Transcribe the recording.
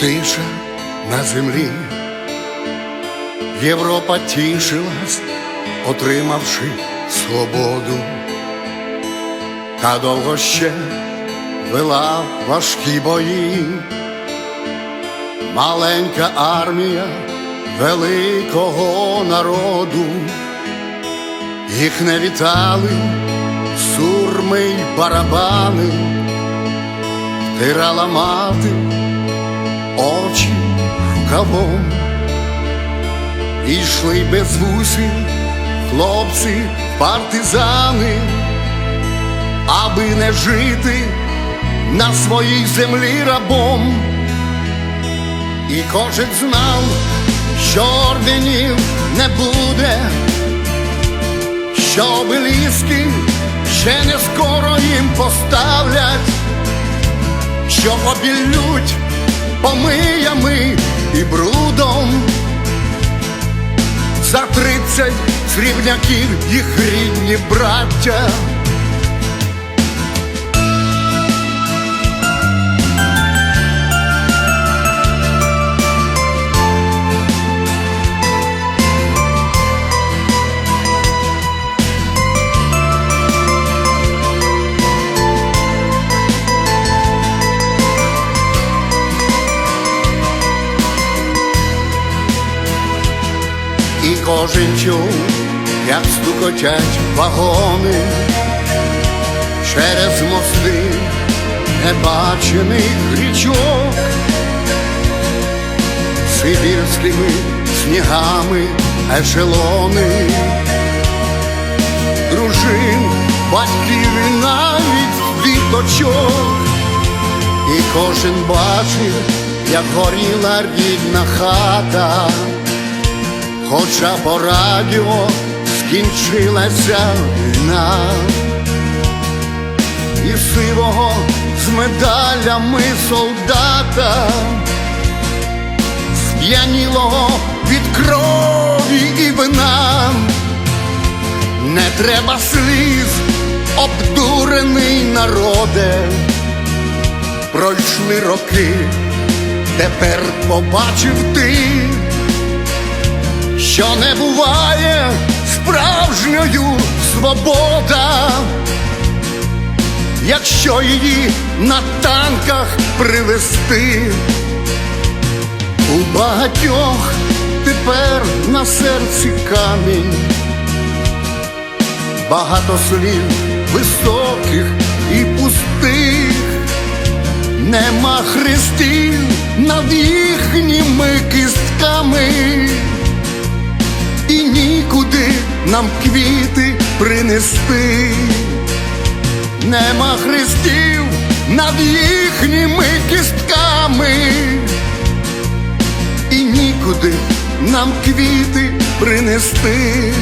тиша на землі. Європа тішилась, отримавши свободу, та довго ще вела важкі бої. Маленька армія великого народу, їх не вітали сурми й барабани, втирала мати очі рукавом, І йшли без вусів хлопці, партизани, аби не жити на своїй землі рабом. І кожен знав, що орденів не буде, що обеліски ще не скоро їм поставлять, що обілють помиями і брудом. За тридцять срібняків їх рідні браття. Чув, як стукотять вагони через мости небачених річок, сибірськими снігами ешелони, дружин, батьків і навіть діточок, і кожен бачив, як горіла рідна хата. Хоча по радіо скінчилася війна, і сивого з медалями солдата, сп'янілого від крові і вина, не треба сліз, обдурений народе, пройшли роки, тепер побачив ти що не буває справжньою свобода, якщо її на танках привезти, у багатьох тепер на серці камінь, багато слів високих і пустих, нема хрестів над їхніми нам квіти принести, нема хрестів над їхніми кістками, і нікуди нам квіти принести,